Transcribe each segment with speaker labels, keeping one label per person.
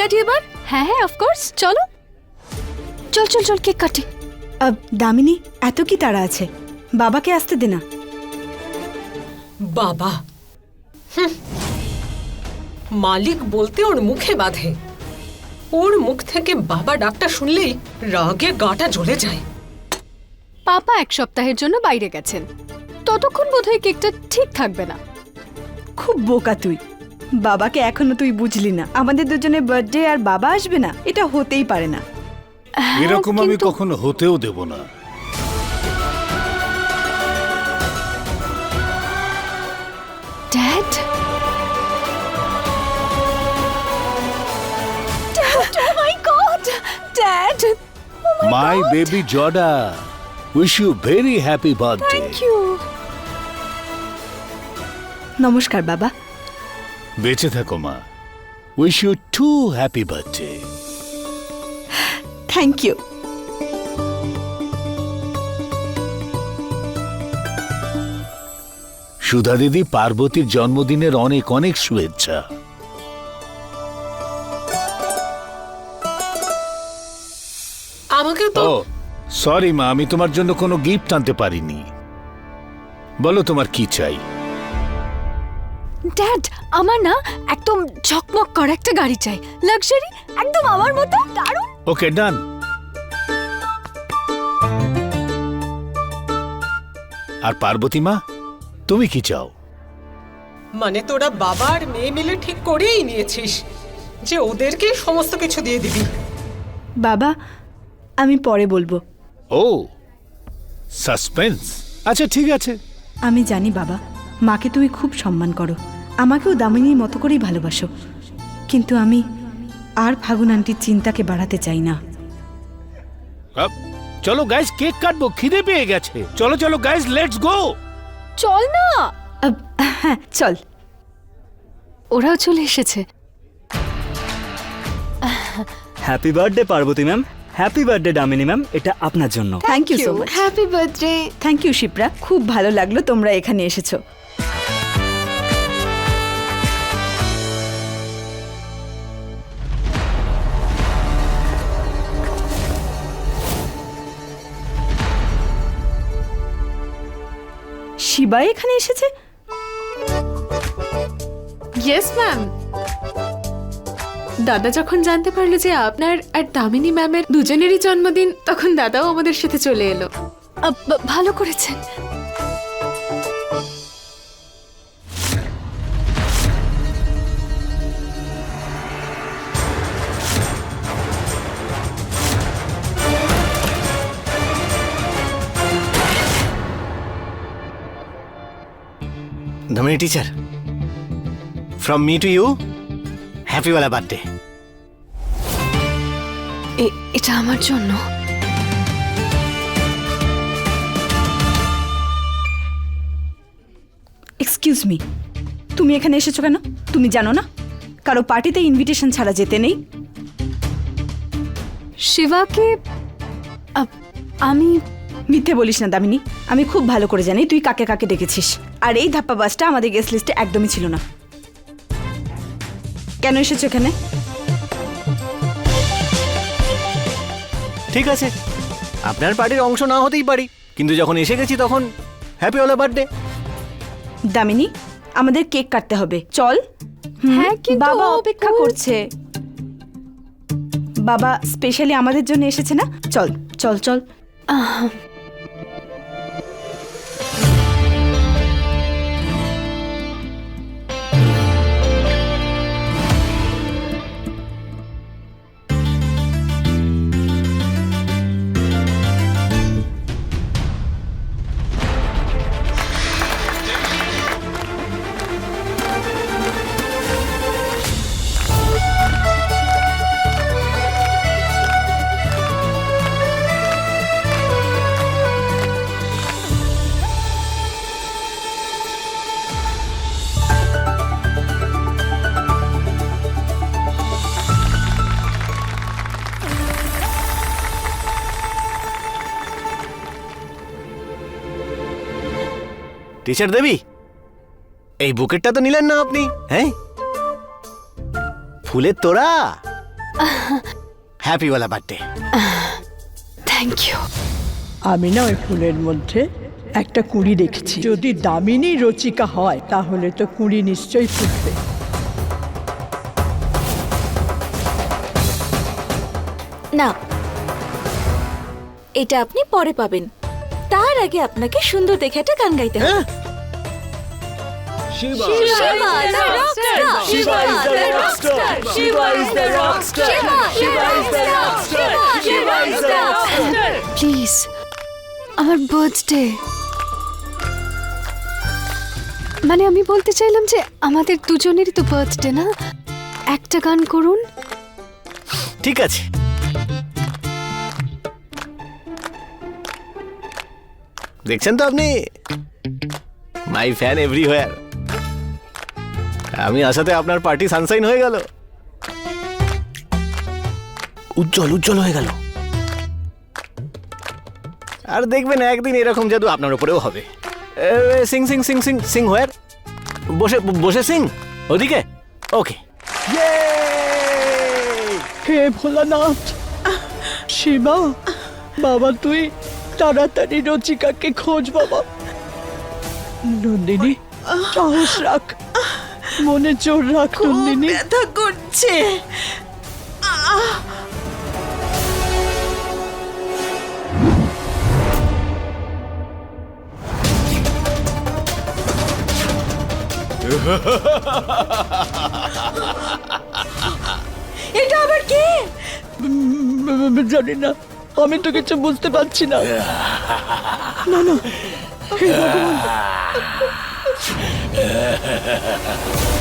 Speaker 1: কাটি এবার?
Speaker 2: হ্যাঁ হ্যাঁ অফকোর্স চলো। চল চল চল কেক কাটি।
Speaker 3: আহ, দামিনী এত কি তাড়া আছে? বাবাকে আসতে দে না।
Speaker 1: বাবা। হুঁ। মালিক বলতে ওর মুখে বাঁধে। ওর মুখ থেকে বাবা ডাকটা শুনলেই রাগে গাটা জ্বলে যায়।
Speaker 2: পাপা এক সপ্তাহের জন্য বাইরে গেছেন। ততক্ষণ বোধহয় কেকটা ঠিক থাকবে না।
Speaker 3: খুব বোকা তুই। বাবাকে এখনও তুই বুঝলি না। আমাদের দুজনের বার্থডে আর বাবা আসবে না এটা হতেই পারে না।
Speaker 2: হ্যাঁ,
Speaker 4: এরকম আমি কখনো হতেও দেব না।
Speaker 2: Dad my God dad
Speaker 4: my baby জডা wish you very happy birthday
Speaker 2: thank you
Speaker 3: নমস্কার বাবা।
Speaker 4: বেঁচে থাকো মা। Wish you to happy birthday
Speaker 3: thank you
Speaker 4: Sudha দিদি পার্বতীর জন্মদিনের অনেক অনেক শুভেচ্ছা।
Speaker 1: আমাকে তো
Speaker 4: ও সরি মা আমি তোমার জন্য কোনো গিফট আনতে পারিনি। বলো তোমার কি চাই।
Speaker 2: ড্যাড আমার না একদম ঝকমক করা একটা গাড়ি চাই। লাক্সারি একদম আমার মতো? দারুণ!
Speaker 4: ওকে ডান আর পার্বতী মা তুমি কি চাও?
Speaker 1: মানে তোরা বাবা আর মেয়ে মিলে ঠিক করেই নিয়েছিস যে ওদেরকে সমস্ত কিছু দিয়ে দিবি।
Speaker 3: বাবা আমি পরে বলব।
Speaker 4: ও সাসপেন্স আচ্ছা ঠিক আছে।
Speaker 3: আমি জানি বাবা। মাকে তুমি খুব সম্মান করো। আমাকেও দামিনীর মতো করেই ভালোবাসো। কিন্তু আমি আর ফাগুন আন্টির চিন্তাকে বাড়াতে চাই না।
Speaker 4: চলো গাইস কেক কাটবো খিদে পেয়ে গেছে। চলো চলো গাইস লেটস গো
Speaker 2: চল না!
Speaker 3: হ্যাঁ চল।
Speaker 2: ওরাও চলে এসেছে।
Speaker 5: Happy birthday Parvati ma'am happy birthday Damini ma'am এটা আপনার জন্য।
Speaker 3: Thank you so much
Speaker 2: happy birthday
Speaker 3: thank you Shipra খুব ভালো লাগল তোমরা এখানে এসেছ। শিবা এখানে এসেছে?
Speaker 6: ইয়েস ম্যাম দাদা যখন জানতে পারল যে আপনার আর দামিনী ম্যামের দুজনেরই জন্মদিন তখন দাদাও আমাদের সাথে চলে এলো।
Speaker 2: ভালো করেছেন।
Speaker 7: Damini teacher from me to you happy ওয়ালা বার্থডে
Speaker 2: এটা আমার জন্য।
Speaker 3: এক্সকিউজ মি তুমি এখানে এসেছ কেন? তুমি জানো না? কারও পার্টিতে ইনভিটেশন ছাড়া যেতে নেই?
Speaker 2: শিবাকে আমি
Speaker 3: মিথ্যে বলিস না দামিনী। আমি খুব ভালো করে জানি তুই কাকে কাকে ডেকেছিস আর এই ধাপ্পা বাসটা আমাদের গেস্ট লিস্টে একদমই ছিল না। কেন এসেছ এখানে?
Speaker 7: ঠিক আছে। আপনার পার্টির অংশ না হতেই পারি। কিন্তু যখন এসে গেছি তখন হ্যাপি ওয়ালা বার্থডে
Speaker 3: দামিনী আমাদের কেক কাটতে হবে। চল।
Speaker 2: হ্যাঁ, কিন্তু
Speaker 3: বাবা অপেক্ষা করছে। বাবা স্পেশালি আমাদের জন্য এসেছে না? চল চল চল।
Speaker 7: টিচার দেবী? এই বুকেটটা তো নিলেন না আপনি হ্যাঁ? ফুলের তোড়া? হ্যাপি ওয়ালা বার্থডে
Speaker 2: থ্যাংক ইউ
Speaker 8: আমি না ওই ফুলের মধ্যে একটা কুঁড়ি দেখছি। যদি দামিনী রচিকা হয় তাহলে তো কুঁড়ি নিশ্চয়ই ফুটবে।
Speaker 9: না এটা আপনি পরে পাবেন। তার আগে আপনাকে সুন্দর দেখে একটা গান গাইতে হবে।
Speaker 2: আমার বার্থডে মানে আমি বলতে চাইলাম যে আমাদের দুজনেরই তো বার্থডে না? একটা গান করুন।
Speaker 7: ঠিক আছে। দেখছেন তো আপনি? মাই ফ্যান এভরিওয়্যার আমি আসাতে আপনার পার্টি সানসাইন হয়ে গেল। উজ্জ্বল উজ্জ্বল হয়ে গেল। আর দেখবেন একদিন এরকম জাদু আপনার উপরেও হবে। Sing sing sing sing sing where বসে বসে সিং, ওদিকে? ওকে
Speaker 8: হে ভোলানাথ, শিবা, বাবা তুই তাড়াতাড়ি রচিকাকে খোঁজ বাবা। নন্দিনী সাহস রাখ। মনে জোর রাখ নন্দিনী।
Speaker 10: ব্যথা করছে। এটা আবার কে?
Speaker 8: জানি না। আমি তো কিছু বুঝতে পারছি না। না না হে ভগবান।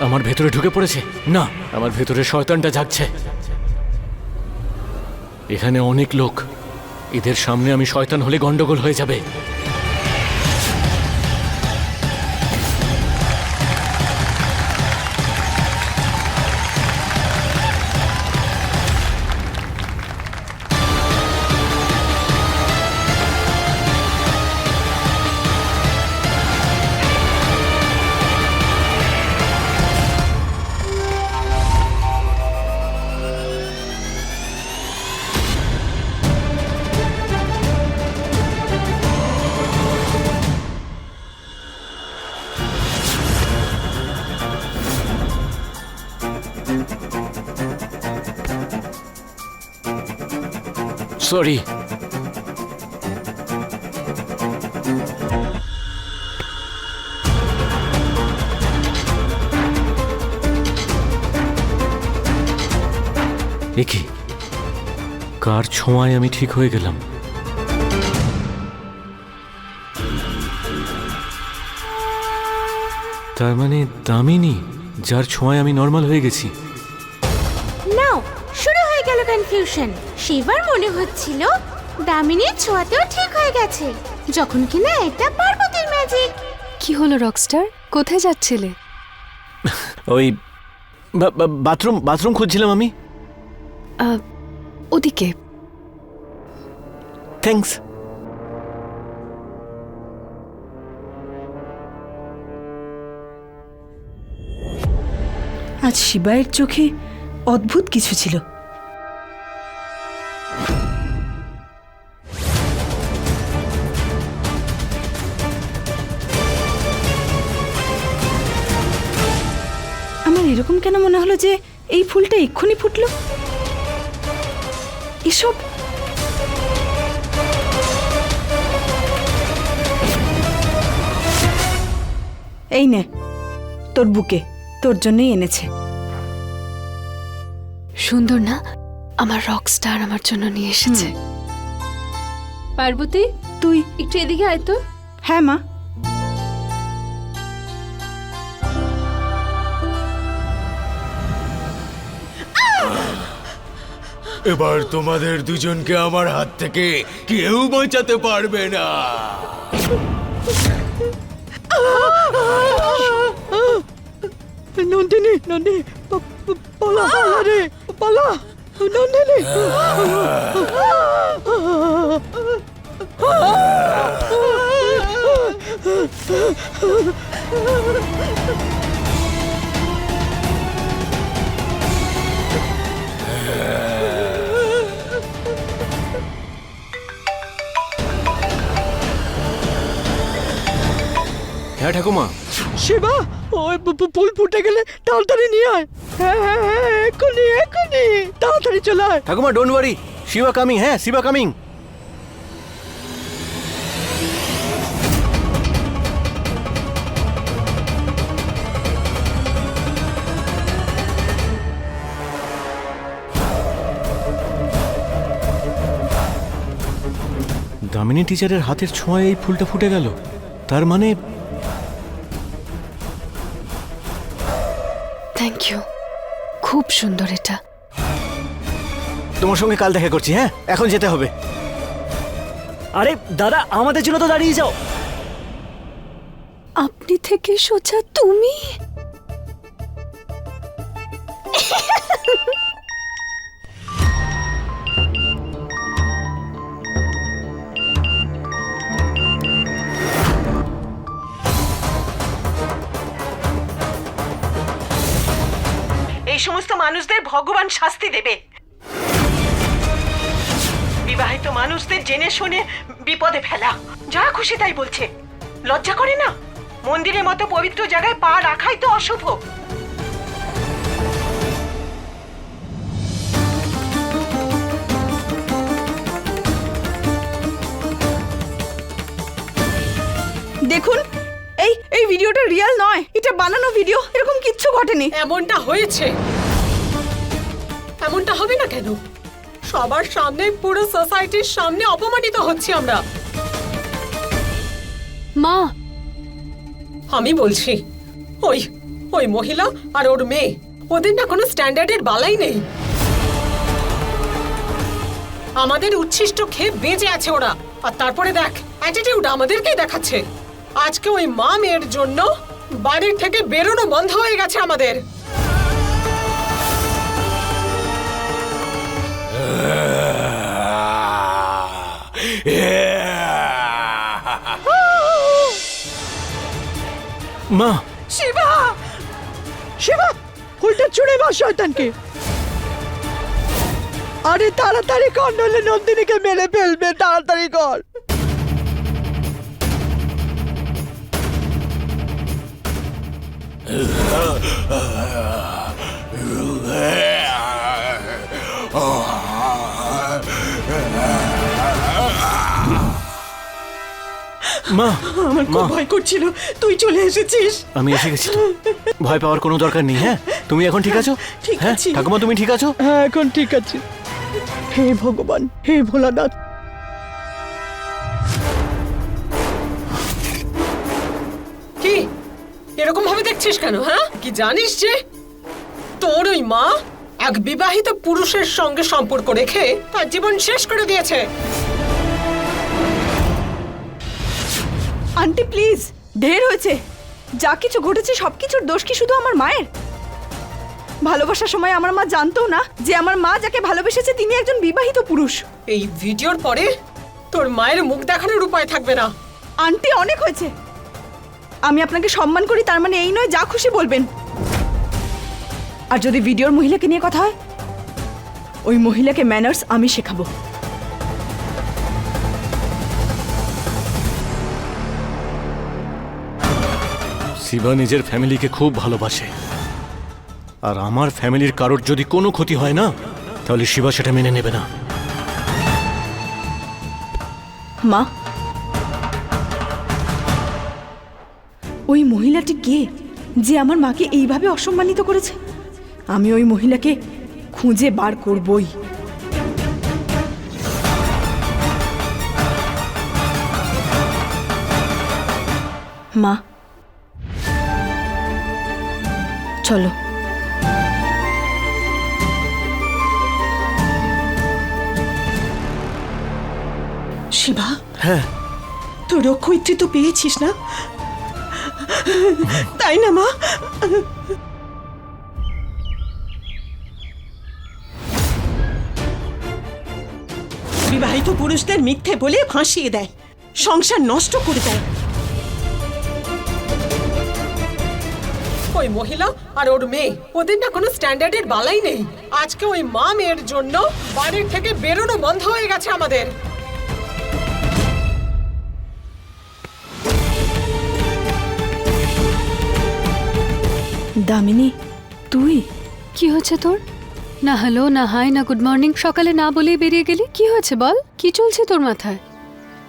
Speaker 7: আমার ভেতরে ঢুকে পড়েছে। না, আমার ভেতরে শয়তানটা জাগছে। এখানে অনেক লোক। এদের সামনে আমি শয়তান হলে গন্ডগোল হয়ে যাবে। সরি। একে, কার ছোঁয়ায় আমি ঠিক হয়ে গেলাম? তার মানে দামিনী, যার ছোঁয়ায় আমি নর্মাল হয়ে গেছি।
Speaker 9: গেল কনফিউশন শিবার মনে হচ্ছিল দামিনীর ছোঁয়াতেও ঠিক হয়ে গেছে যখন কিনা এটা পার্বতীর ম্যাজিক
Speaker 2: কি হলো রকস্টার কোথায় যাচ্ছিলে?
Speaker 7: ওই বাথরুম বাথরুম খুঁজছিলাম আমি।
Speaker 2: আহ, ওদিকে।
Speaker 7: থ্যাঙ্কস
Speaker 3: আজ শিবায়ের চোখে অদ্ভুত কিছু ছিল। যে এই ফুলটা এক্ষুনি ফুটলো? এসব? এই নে তোর বুকে তোর জন্যই এনেছে।
Speaker 2: সুন্দর না? আমার রক স্টার আমার জন্য নিয়ে এসেছে।
Speaker 6: পার্বতী
Speaker 3: তুই
Speaker 6: একটু এদিকে আয় তো।
Speaker 3: হ্যাঁ মা।
Speaker 11: এবার তোমাদের দুজনকে আমার হাত থেকে কেউ বাঁচাতে পারবে না।
Speaker 8: নন্দিনী নন্দিনী পালা পালা রে পালা নন্দিনী।
Speaker 7: হ্যাঁ ঠাকুমা।
Speaker 8: শিবা ওই ফুল ফুটে গেলে তাড়াতাড়ি নিয়ে আয়। হ্যাঁ হ্যাঁ হ্যাঁ এক্ষুনি এক্ষুনি। তাড়াতাড়ি চলে আয়।
Speaker 7: ঠাকুমা ডোন্ট ওয়ারি শিবা কামিং হ্যাঁ শিবা কামিং দামিনী টিচারের হাতের ছোঁয়ায় এই ফুলটা ফুটে গেল। তার মানে
Speaker 2: খুব সুন্দর এটা।
Speaker 7: তোমার সঙ্গে কাল দেখা করছি হ্যাঁ? এখন যেতে হবে।
Speaker 5: আরে দাদা আমাদের জন্য তো দাঁড়িয়ে যাও।
Speaker 2: আপনি থেকে সোজা তুমি?
Speaker 10: সমস্ত মানুষদের ভগবান শাস্তি দেবে। বিবাহিত মানুষদের জেনে শুনে বিপদে ফেলা। যা খুশি তাই বলছে। লজ্জা করে না? মন্দিরের মতো পবিত্র জায়গায় পা রাখাই তো অশুভ।
Speaker 3: দেখুন এই ভিডিওটা রিয়েল নয় এটা বানানো ভিডিও এরকম কিচ্ছু ঘটেনি।
Speaker 1: এমনটা হয়েছে। এমনটা হবে না কেন? সবার সামনে পুরো সোসাইটির সামনে অপমানিত হচ্ছি আমরা।
Speaker 2: মা!
Speaker 1: আমি বলছি ওই ওই মহিলা আর ওর মেয়ে ওদের না কোনো স্ট্যান্ডার্ডের বালাই নেই। আমাদের উচ্ছিষ্ট খেয়ে বেঁচে আছে ওরা। আর তারপরে দেখ অ্যাটিটিউড আমাদেরকেই দেখাচ্ছে। আজকে ওই মা মেয়ের জন্য বাড়ির থেকে বেরোনো বন্ধ হয়ে গেছে আমাদের।
Speaker 7: মা।
Speaker 8: শিবা! শিবা! ফুলটা ছুঁড়ে মার শয়তানকে। আরে তাড়াতাড়ি কর নন্দিনীকে মেরে ফেলবে তাড়াতাড়ি কর।
Speaker 7: মা
Speaker 10: আমার খুব ভয় করছিল। তুই চলে এসেছিস।
Speaker 7: আমি এসে গেছি তো। ভয় পাওয়ার কোনো দরকার নেই হ্যাঁ? তুমি এখন ঠিক আছো?
Speaker 10: ঠিক
Speaker 7: হ্যাঁ?
Speaker 10: আছি।
Speaker 7: ঠাকুমা তুমি ঠিক আছো?
Speaker 8: হ্যাঁ এখন ঠিক আছে। হে ভগবান হে ভোলানাথ।
Speaker 1: করছিস কেন হ্যাঁ? কি জানিস যে তোর ওই মা এক বিবাহিত পুরুষের সঙ্গে সম্পর্ক রেখে তার জীবন শেষ করে দিয়েছে।
Speaker 3: আন্টি প্লিজ ঢের হয়েছে। যা কিছু ঘটেছে সব কিছুর দোষ কি শুধু আমার মায়ের? ভালোবাসার সময় আমার মা জানতো না যে আমার মা যাকে ভালোবেসেছে তিনি একজন বিবাহিত পুরুষ।
Speaker 1: এই ভিডিওর পরে তোর মায়ের মুখ দেখানোর উপায় থাকবে না।
Speaker 3: আন্টি অনেক হয়েছে। আমি আপনাকে সম্মান করি তার মানে এই নয় যা খুশি বলবেন। আর যদি ভিডিওর মহিলাকে নিয়ে কথা হয় ওই মহিলাকে ম্যানার্স আমি শেখাবো।
Speaker 7: শিবা নিজের ফ্যামিলিকে খুব ভালোবাসে। আর আমার ফ্যামিলির কারোর যদি কোনো ক্ষতি হয় না তাহলে শিবা সেটা মেনে নেবে না।
Speaker 3: মা ওই মহিলাটি কে যে আমার মাকে এইভাবে অসম্মানিত করেছে? আমি ওই মহিলাকে খুঁজে বার করবই। মা। চলো।
Speaker 10: শিবা
Speaker 7: হ্যাঁ।
Speaker 10: তুই রক্ষিত্রী তো পেয়েছিস না? তাই না, মা? বিবাহিত পুরুষদের মিথ্যে বলে ফাঁসিয়ে দেয়, সংসার নষ্ট করে দেয়।
Speaker 1: ওই মহিলা আর ওর মেয়ে, ওদের না কোনো স্ট্যান্ডার্ডের বালাই নেই। আজকে ওই মা মেয়ের জন্য বাড়ির থেকে বেরোনো বন্ধ হয়ে গেছে আমাদের।
Speaker 3: দামিনী তুই?
Speaker 2: কি হয়েছে তোর? না হ্যালো না হাই না গুড মর্নিং। সকালে না বলেই বেরিয়ে গেলি? কি হয়েছে বল? কি চলছে তোর মাথায়?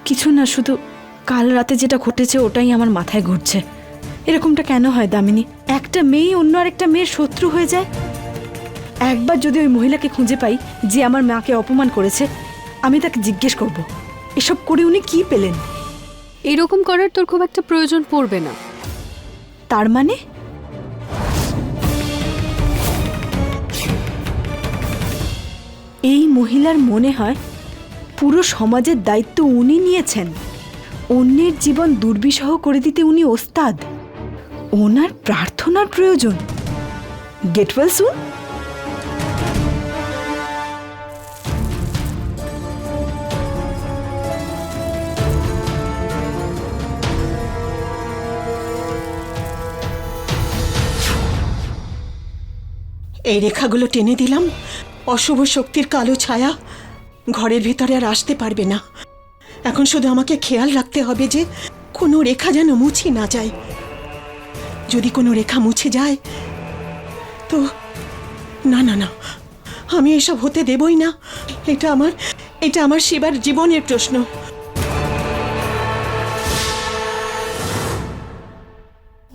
Speaker 3: কিছু না শুধু কাল রাতে যেটা ঘটেছে ওটাই আমার মাথায় ঘুরছে। এরকমটা কেন হয় দামিনী? একটা মেয়ে অন্য আরেকটা মেয়ের শত্রু হয়ে যায়। একবার যদি ওই মহিলাকে খুঁজে পাই যে আমার মাকে অপমান করেছে আমি তাকে জিজ্ঞেস করব এসব করে উনি কি পেলেন?
Speaker 2: এরকম করার তোর খুব একটা প্রয়োজন পড়বে না।
Speaker 3: তার মানে? এই মহিলার মনে হয় পুরো সমাজের দায়িত্ব উনি নিয়েছেন। অন্যের জীবন দুর্বিষহ করে দিতে উনি ওস্তাদ। ওনার প্রার্থনার প্রয়োজন। গেট ওয়েল সুন
Speaker 10: এই রেখাগুলো টেনে দিলাম। অশুভ শক্তির কালো ছায়া ঘরের ভিতরে আর আসতে পারবে না। এখন শুধু আমাকে খেয়াল রাখতে হবে যে কোনো রেখা যেন মুছে না যায়। যদি কোনো রেখা মুছে যায়, তো না না না, আমি এসব হতে দেবই না। এটা আমার এটা আমার সেবার জীবনের প্রশ্ন।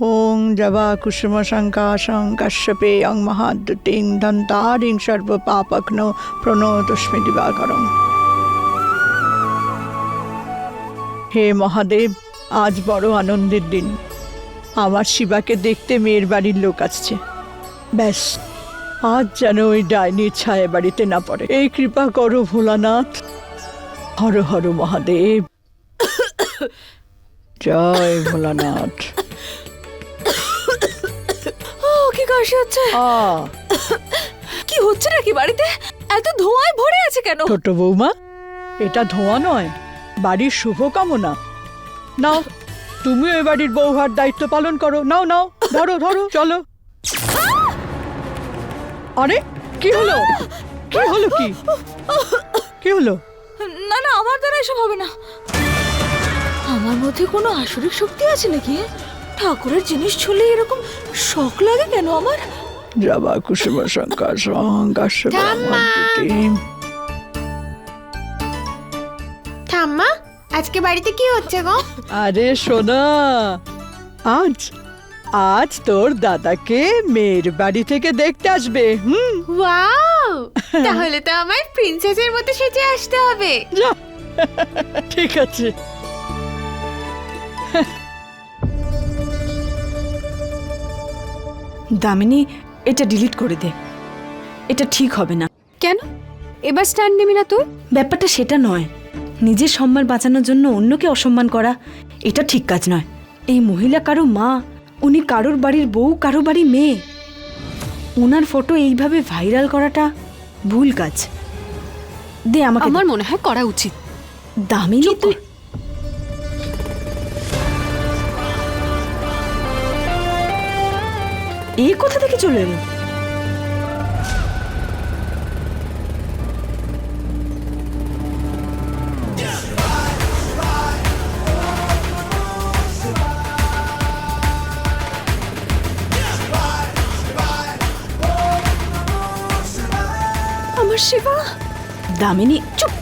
Speaker 8: ওং জবা কুসুম শঙ্কাশং কাশ্যপে অং মহাদ্যুতিং দন্তারিং সর্ব পাপগ্ন প্রণতস্মি দিবাকরম হে মহাদেব আজ বড় আনন্দের দিন আমার শিবাকে দেখতে মেয়ের বাড়ির লোক আসছে ব্যাস, আজ যেন ওই ডাইনির ছায়া বাড়িতে না পড়ে। এই কৃপা করো ভোলানাথ। হর হর মহাদেব। জয় ভোলানাথ।
Speaker 6: কাশি হচ্ছে? কি হচ্ছে নাকি বাড়িতে? এত ধোঁয়ায় ভরে আছে কেন?
Speaker 8: ছোট বৌমা এটা ধোঁয়া নয় বাড়ির শুভ কামনা নাও তুমিও এ বাড়ির বৌভার দায়িত্ব পালন করো। নাও নাও ধরো ধরো চলো। আরে কি হলো? কি হলো কি? কি হলো?
Speaker 6: না না আমার দ্বারা এসব হবে না। আমার মধ্যে কোনো আসরিক শক্তি আছে নাকি? ঠাকুরের জিনিস ছুলে এরকম শখ লাগে কেন আমার?
Speaker 8: জবা কুসুম শঙ্কা সংকাশ্য
Speaker 9: ঠাম্মা! আজকে বাড়িতে কি হচ্ছে গো?
Speaker 8: আরে সোনা আজ আজ তোর দাদাকে মেয়ের বাড়ি থেকে দেখতে আসবে হুম?
Speaker 6: ওয়াও! তাহলে তো আমার প্রিন্সেসের মতো সেজে আসতে হবে।
Speaker 8: ঠিক আছে।
Speaker 3: দামিনী এটা ডিলিট করে দে। এটা ঠিক হবে না।
Speaker 2: কেন? এবার স্ট্যান্ড নিবি না তুই?
Speaker 3: ব্যাপারটা সেটা নয়। নিজের সম্মান বাঁচানোর জন্য অন্যকে অসম্মান করা এটা ঠিক কাজ নয়। এই মহিলা কারও মা উনি কারোর বাড়ির বউ কারও বাড়ির মেয়ে। ওনার ফটো এইভাবে ভাইরাল করাটা ভুল কাজ। দে আমাকে
Speaker 2: আমার মনে হয় করা উচিত।
Speaker 3: দামিনী তুই এই কোথা থেকে চলে এলো?
Speaker 2: আমার শিবা
Speaker 3: দামিনী চুপ।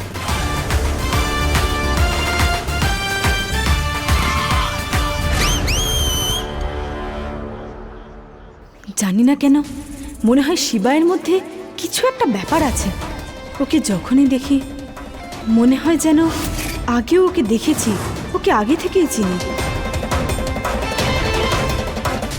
Speaker 3: জানি না কেন, মনে হয় শিবায়ের মধ্যে কিছু একটা ব্যাপার আছে। ওকে যখনই দেখি, মনে হয় যেন আগেও ওকে দেখেছি, ওকে আগে থেকেই চিনি।